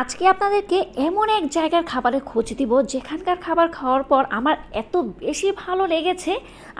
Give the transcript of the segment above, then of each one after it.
আজকে আপনাদেরকে এমন এক জায়গার খাবারের খোঁজ দিব, যেখানকার খাবার খাওয়ার পর আমার এত বেশি ভালো লেগেছে,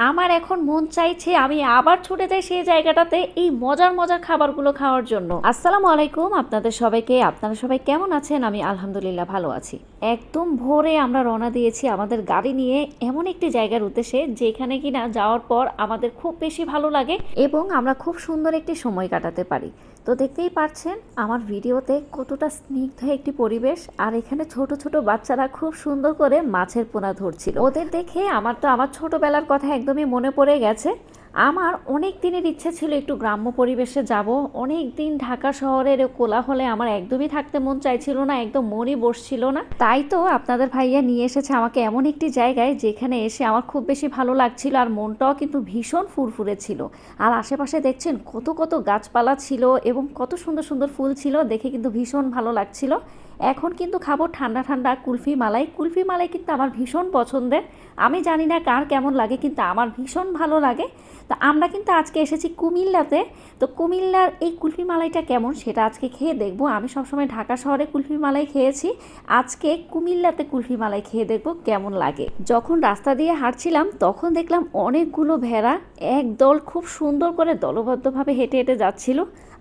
আমার এখন মন চাইছে আমি আবার ছুটে যাই সেই জায়গাটাতে এই মজার মজার খাবারগুলো খাওয়ার জন্য। আসসালামু আলাইকুম আপনাদের সবাইকে, আপনারা সবাই কেমন আছেন? আমি আলহামদুলিল্লাহ ভালো আছি। একদম ভোরে আমরা রওনা দিয়েছি আমাদের গাড়ি নিয়ে এমন একটি জায়গার উদ্দেশ্যে, যেখানে কিনা যাওয়ার পর আমাদের খুব বেশি ভালো লাগে এবং আমরা খুব সুন্দর একটি সময় কাটাতে পারি। তো দেখতেই পারছেন আমার ভিডিওতে কতটা স্নিগ্ধ একটি পরিবেশ, আর এখানে ছোট ছোট বাচ্চারা খুব সুন্দর করে মাছের পোনা ধরছিল। ওদের দেখে আমার তো আমার ছোটবেলার কথা একদমই মনে পড়ে গেছে। আমার অনেক দিনের ইচ্ছে ছিল একটু গ্রাম্য পরিবেশে যাব। অনেক দিন ঢাকা শহরের কোলাহলে আমার একদমই থাকতে মন চাইছিল না, একদম মনই বসছিল না। তাই তো আপনাদের ভাইয়া নিয়ে এসেছে আমাকে এমন একটি জায়গায় যেখানে এসে আমার খুব বেশি ভালো লাগছিল আর মনটাও কিন্তু ভীষণ ফুরফুরে ছিল। আর আশেপাশে দেখছেন কত কত গাছপালা ছিল এবং কত সুন্দর সুন্দর ফুল ছিল, দেখে কিন্তু ভীষণ ভালো লাগছিল। এখন কিন্তু খাব ঠান্ডা ঠান্ডা কুলফি মালাই। কুলফি মালাই কিন্তু আমার ভীষণ পছন্দের। আমি জানি না কার কেমন লাগে, কিন্তু আমার ভীষণ ভালো লাগে। তো আমরা কিন্তু আজকে এসেছি কুমিল্লাতে। তো কুমিল্লার এই কুলফি মালাইটা কেমন সেটা আজকে খেয়ে দেখব। আমি সবসময় ঢাকা শহরে কুলফি মালাই খেয়েছি। আজকে কুমিল্লাতে কুলফি মালাই খেয়ে দেখব কেমন লাগে। যখন রাস্তা দিয়ে হাঁটছিলাম, তখন দেখলাম অনেকগুলো ভেড়া এক দল খুব সুন্দর করে দলবদ্ধভাবে হেঁটে হেঁটে যাচ্ছিল।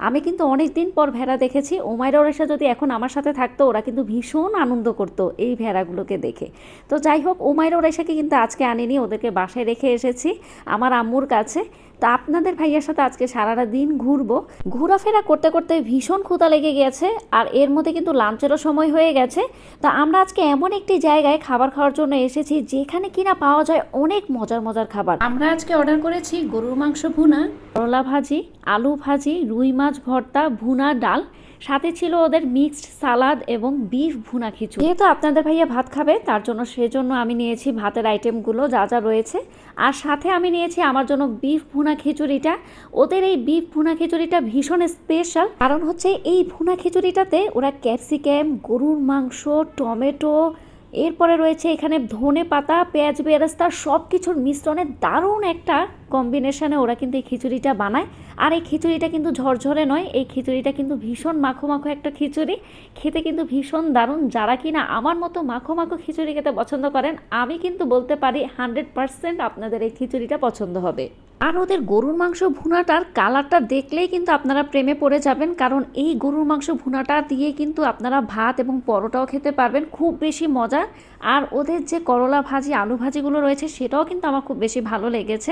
আমি কিন্তু অনেক দিন পর ভেড়া দেখেছি। ওমাইরা ওরেশা যদি এখন আমার সাথে থাকতো ওরা কিন্তু ভীষণ আনন্দ করতো এই ভেড়াগুলোকে দেখে। তো যাই হোক ওমাইরা ওরেশাকে কিন্তু আজকে আনিনি ওদেরকে বাসায় রেখে এসেছি আমার আম্মুর কাছে। তা আপনাদের ভাইয়ার সাথে আজকে সারাটা দিন ঘুরবো। ঘোরাফেরা করতে করতে ভীষণ ক্ষুধা লেগে গেছে আর এর মধ্যে কিন্তু লাঞ্চেরও সময় হয়ে গেছে। তা আমরা আজকে এমন একটি জায়গায় খাবার খাওয়ার জন্য এসেছি যেখানে কিনা পাওয়া যায় অনেক মজার মজার খাবার। আমরা আজকে অর্ডার করেছি গরুর মাংস ভুনা করলা ভাজি আলু ভাজি রুই মাছ ভর্তা ভুনা ডাল। সাথে ছিল ওদের মিক্সড সালাদ এবং বিফ ভুনা খিচুড়ি। যেহেতু আপনাদের ভাইয়া ভাত খাবে, তার জন্য সেজন্য আমি নিয়েছি ভাতের আইটেমগুলো যা যা রয়েছে। আর সাথে আমি নিয়েছি আমার জন্য বিফ ভুনা খিচুড়িটা। ওদের এই বিফ ভুনা খিচুড়িটা ভীষণ স্পেশাল কারণ হচ্ছে এই ভুনা খিচুড়িটাতে ওরা ক্যাপসিক্যাম গরুর মাংস, টমেটো এরপরে রয়েছে এখানে ধনে পাতা, পেঁয়াজ, বেরেস্তা সব কিছুর মিশ্রণে দারুণ একটা কম্বিনেশানে ওরা কিন্তু এই খিচুড়িটা বানায়। আর এই খিচুড়িটা কিন্তু ঝরঝরে নয়, এই খিচুড়িটা কিন্তু ভীষণ মাখো মাখো একটা খিচুড়ি। খেতে কিন্তু ভীষণ দারুণ। যারা কিনা আমার মতো মাখো মাখো খিচুড়ি খেতে পছন্দ করেন, আমি কিন্তু বলতে পারি হান্ড্রেড পারসেন্ট আপনাদের এই খিচুড়িটা পছন্দ হবে। আর ওদের গরুর মাংস ভুনাটার কালারটা দেখলেই কিন্তু আপনারা প্রেমে পড়ে যাবেন, কারণ এই গরুর মাংস ভুনাটা দিয়ে কিন্তু আপনারা ভাত এবং পরোটাও খেতে পারবেন, খুব বেশি মজা। আর ওদের যে করলা ভাজি, আলু ভাজিগুলো রয়েছে, সেটাও কিন্তু আমার খুব বেশি ভালো লেগেছে।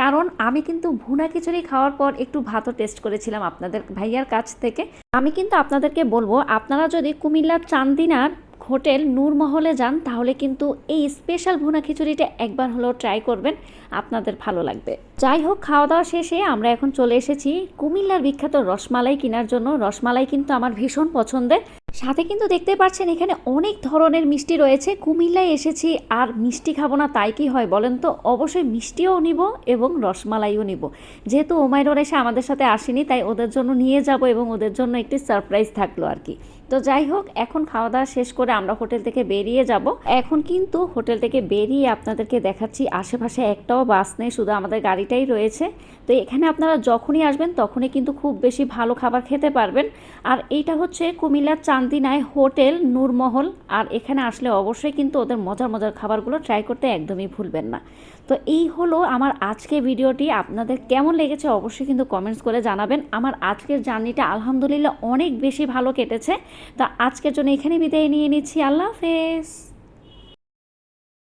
কারণ আমি কিন্তু ভুনা খিচুড়ি খাওয়ার পর একটু ভাতও টেস্ট করেছিলাম আপনাদের ভাইয়ার কাছ থেকে। আমি কিন্তু আপনাদেরকে বলব, আপনারা যদি কুমিল্লার চান্দিনার হোটেল নূরমহলে যান, তাহলে কিন্তু এই স্পেশাল ভুনা খিচুড়িটা একবার হলেও ট্রাই করবেন। আপনাদের ভালো লাগবে। যাই হোক খাওয়া দাওয়া শেষে আমরা এখন চলে এসেছি কুমিল্লার বিখ্যাত রসমালাই কেনার জন্য। রসমালাই কিন্তু আমার ভীষণ পছন্দের। সাথে কিন্তু দেখতে পাচ্ছেন এখানে অনেক ধরনের মিষ্টি রয়েছে। কুমিল্লায় এসেছি আর মিষ্টি খাব না, তাই কি হয় বলেন তো? অবশ্যই মিষ্টিও নিব এবং রসমালাইও নিব। যেহেতু ওমাইরর এসে আমাদের সাথে আসেনি, তাই ওদের জন্য নিয়ে যাব এবং ওদের জন্য একটি সারপ্রাইজ থাকল আর কি। তো যাই হোক, এখন খাওয়া দাওয়া শেষ করে আমরা হোটেল থেকে বেরিয়ে যাব। এখন কিন্তু হোটেল থেকে বেরিয়ে আপনাদেরকে দেখাচ্ছি আশেপাশে একটাও বাস নেই, শুধু আমাদের গাড়িটাই রয়েছে। তো এখানে আপনারা যখনই আসবেন তখনই কিন্তু খুব বেশি ভালো খাবার খেতে পারবেন। আর এইটা হচ্ছে কুমিল্লার চান্দিনায় হোটেল, নূরমহল। আর এখানে আসলে অবশ্যই কিন্তু ওদের মজার মজার খাবারগুলো ট্রাই করতে একদমই ভুলবেন না। তো এই হলো আমার আজকে ভিডিওটি। আপনাদের কেমন লেগেছে অবশ্যই কিন্তু কমেন্টস করে জানাবেন। আমার আজকের জার্নিটা আলহামদুলিল্লাহ অনেক বেশি ভালো কেটেছে। তা আজকের জন্য এখানে বিদায় নিয়ে নিচ্ছি। আল্লাহ হাফেজ।